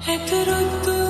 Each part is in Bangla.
Hep rüttü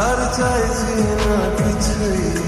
আর চাইছি না কিছুই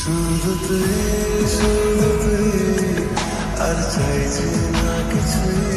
শুধু তুই শুধু আর চাইছি না কিছুই।